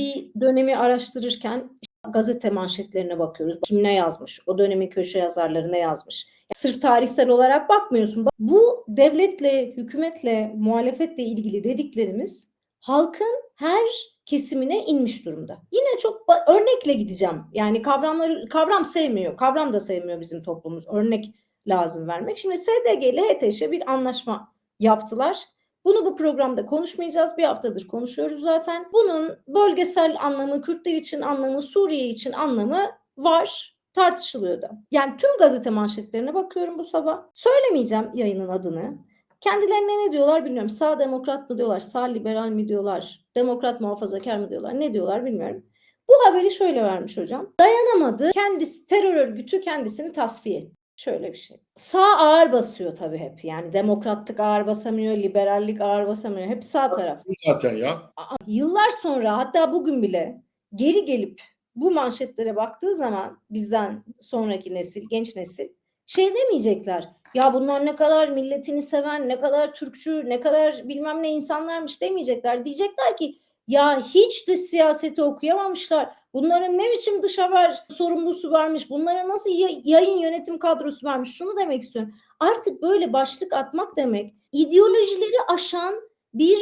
bir dönemi araştırırken gazete manşetlerine bakıyoruz. Kim ne yazmış? O dönemin köşe yazarları ne yazmış? Sırf tarihsel olarak bakmıyorsun. Bu devletle, hükümetle, muhalefetle ilgili dediklerimiz halkın her kesimine inmiş durumda. Yine çok örnekle gideceğim. Yani kavramları kavram sevmiyor. Kavram da sevmiyor bizim toplumumuz. Örnek lazım vermek. Şimdi SDG ile HTŞ bir anlaşma yaptılar. Bunu bu programda konuşmayacağız. Bir haftadır konuşuyoruz zaten. Bunun bölgesel anlamı, Kürtler için anlamı, Suriye için anlamı var. Tartışılıyor da. Yani tüm gazete manşetlerine bakıyorum bu sabah. Söylemeyeceğim yayının adını. Kendilerine ne diyorlar bilmiyorum. Sağ demokrat mı diyorlar, sağ liberal mi diyorlar, demokrat muhafazakar mı diyorlar, ne diyorlar bilmiyorum. Bu haberi şöyle vermiş hocam. Dayanamadı. Kendisi terör örgütü kendisini tasfiye etti. Şöyle bir şey. Sağ ağır basıyor tabii hep. Yani demokratlık ağır basamıyor, liberallik ağır basamıyor. Hep sağ taraf. Zaten ya. Aa, Yıllar sonra hatta bugün bile geri gelip bu manşetlere baktığı zaman bizden sonraki nesil, genç nesil şey demeyecekler. Ya bunlar ne kadar milletini seven, ne kadar Türkçü, ne kadar bilmem ne insanlarmış demeyecekler. Diyecekler ki ya hiç dış siyaseti okuyamamışlar. Bunların ne biçim dış haber sorumlusu varmış? Bunlara nasıl yayın yönetim kadrosu varmış? Şunu demek istiyorum. Artık böyle başlık atmak demek ideolojileri aşan bir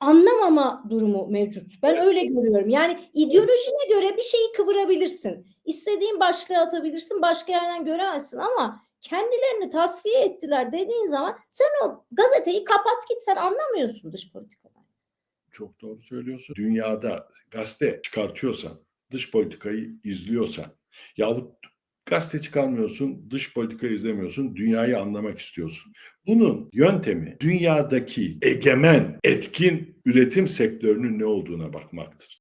anlamama durumu mevcut. Ben öyle görüyorum. Yani ideolojine göre bir şeyi kıvırabilirsin. İstediğin başlığı atabilirsin, başka yerden göremezsin ama kendilerini tasfiye ettiler dediğin zaman sen o gazeteyi kapat git sen anlamıyorsun dış politikadan. Çok doğru söylüyorsun. Dünyada gazete çıkartıyorsan, dış politikayı izliyorsan yahut gazete çıkarmıyorsun, dış politikayı izlemiyorsun, dünyayı anlamak istiyorsun. Bunun yöntemi dünyadaki egemen, etkin üretim sektörünün ne olduğuna bakmaktır.